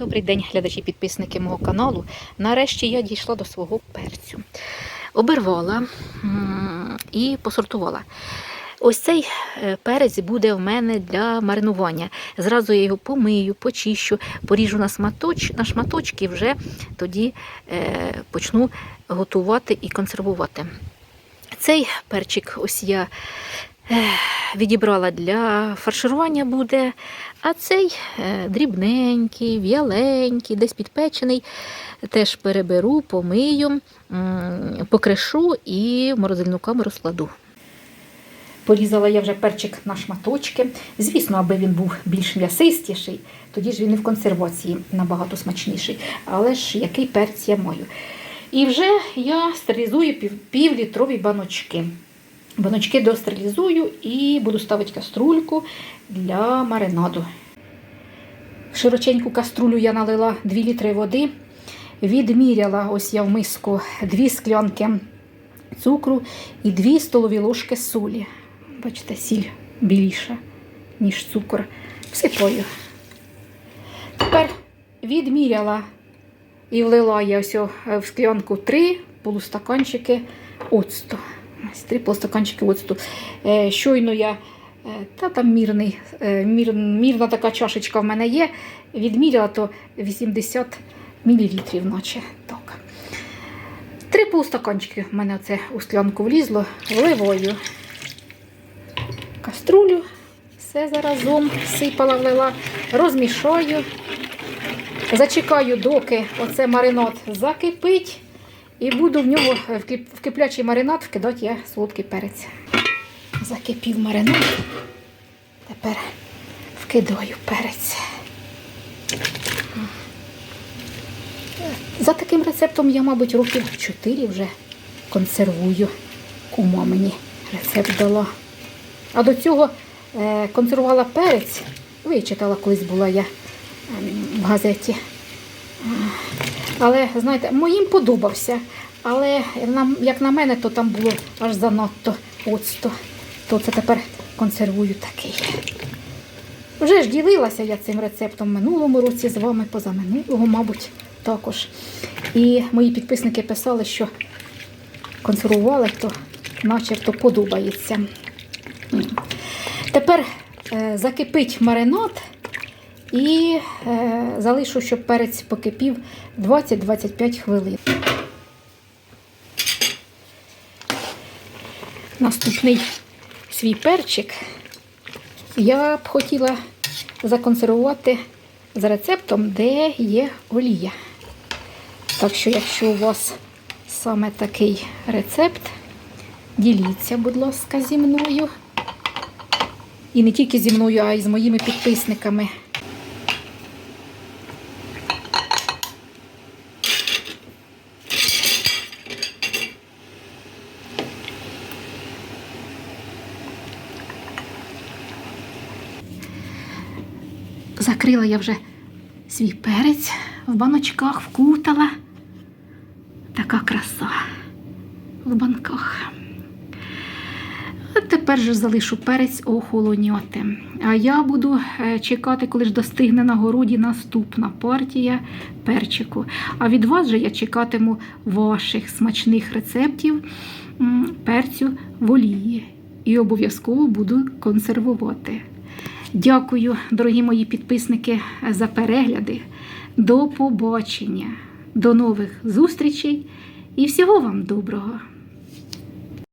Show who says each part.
Speaker 1: Добрий день, глядачі підписники мого каналу. Нарешті я дійшла до свого перцю. Обірвала м, і посортувала. Ось цей е, перець буде в мене для маринування. Зразу я його помию, почищу, поріжу на, сматоч, на шматочки вже тоді е, почну готувати і консервувати. Цей перчик ось я відібрала для фарширування буде, а цей е, дрібненький, в'яленький, десь підпечений. Теж переберу, помию, покришу і в морозильну камеру складу. Порізала я вже перчик на шматочки. Звісно, аби він був більш м'ясистіший, тоді ж він і в консервації набагато смачніший. Але ж який перець я маю. І вже я стерилізую півлітрові баночки. Баночки достерилізую і буду ставити каструльку для маринаду. В широченьку каструлю я налила 2 літри води, відміряла ось я в миску 2 склянки цукру і 2 столові ложки солі. Бачите, сіль більша, ніж цукор. Всипаю. Тепер відміряла і влила я ось в склянку 3 полустаканчики оцту. Три полустаканчики оцту. Е, щойно я, е, та там мірний, е, мір, мірна така чашечка в мене є. Відміряла то 80 мл, наче так. Три полстаканчики в мене це у склянку влізло, вливаю каструлю, все заразом сипала, влила, розмішаю, зачекаю, доки оце маринад закипить, і буду в нього в киплячий маринад вкидати я солодкий перець. Закипів маринад. Тепер вкидаю перець. За таким рецептом я, мабуть, років 4 вже консервую. Кума мені рецепт дала. А до цього е, консервувала перець. Вичитала колись була я ем, в газеті. Але, знаєте, моїм подобався. Але як на мене, то там було аж занадто оцту. То це тепер консервую такий. Вже ж ділилася я цим рецептом минулому році з вами, позаминулого, мабуть, також. І мої підписники писали, що консервували, то начебто подобається. Тепер е, закипить маринад і е, залишу, щоб перець покипів 20-25 хвилин. Наступний свій перчик я б хотіла законсервувати за рецептом, де є олія. Так що, якщо у вас саме такий рецепт, діліться, будь ласка, зі мною. І не тільки зі мною, а й з моїми підписниками. Закрила я вже свій перець в баночках, вкутала. Така краса в банках. Тепер же залишу перець охолоняти. А я буду е, чекати, коли ж достигне на городі наступна партія перчику. А від вас же я чекатиму ваших смачних рецептів перцю в олії. І обов'язково буду консервувати. Дякую, дорогі мої підписники, за перегляди. До побачення, до нових зустрічей і всього вам доброго!